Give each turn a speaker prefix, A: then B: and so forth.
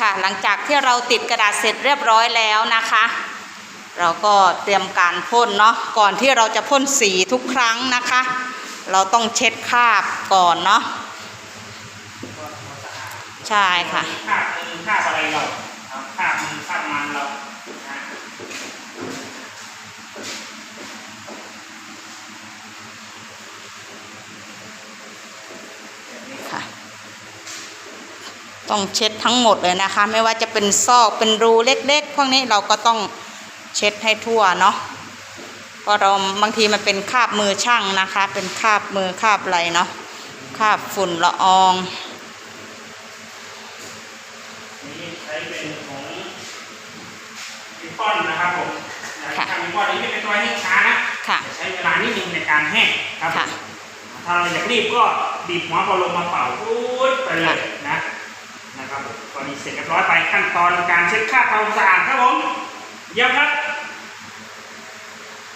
A: ค่ะหลังจากที่เราติดกระดาษเสร็จเรียบร้อยแล้วนะคะ เราก็เตรียมการพ่นเนาะก่อนที่เราจะพ่นสีทุกครั้งนะคะ เราต้องเช็ดคราบก่อนเนาะใช่ค่ะ
B: คาบมือคาบอะไรเราคราบมือคาบมันเรานะ
A: ค่ะ ต้องเช็ดทั้งหมดเลยนะคะ ไม่ว่าจะเป็นซอกเป็นรูเล็กๆ พวกนี้เราก็ต้องเช็ดให้ทั่วเนาะเพราะเราบางทีมันเป็นคราบมือช่างนะคะ เป็นคราบมือคราบอะไรเนาะคราบฝุ่นละออง
B: นี่ใช้เป็นของวิปอนนะครับผม
A: ค่ะ
B: ทางวิปอนนี้ไม่เป็นตัวให้ช้านะ
A: ค่ะ
B: จะใช้เวลานิดนึงในการแห้งครับ
A: ค่ะ
B: ถ้าเราอยากรีบก็บีบหัวพอลงมาเป่าพูดไปเลย นี้เสร็จเรียบร้อยไปขั้นตอนการเช็ดค่าบความสะอาดครับผมเยี่ยมครับ